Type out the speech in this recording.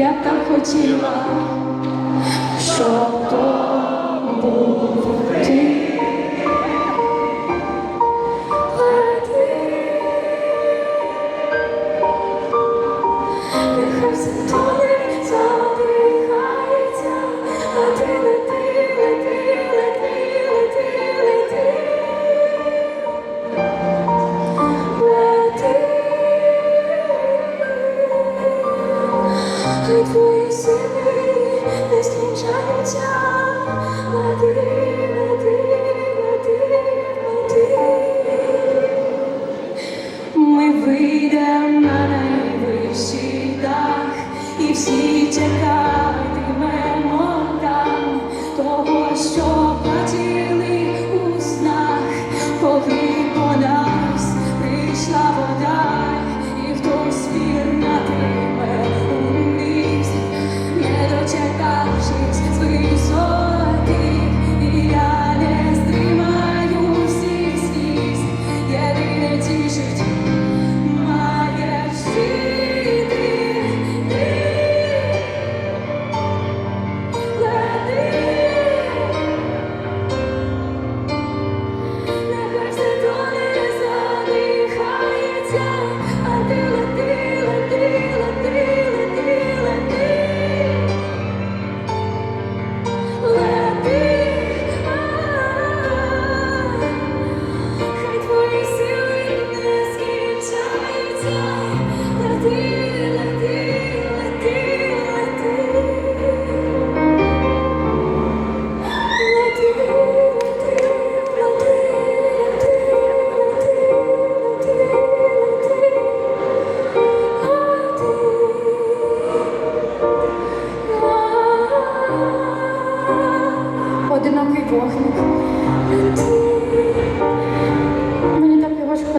я так хотіла, щоб то був ти. Нехай все то йдем на найвищий дах і всі чекають. Одинокий вогник.